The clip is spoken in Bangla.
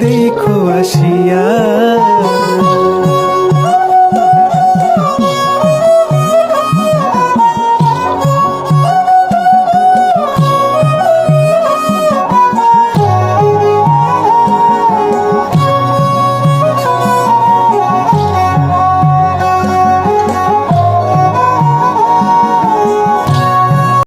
দেখো আসিয়া।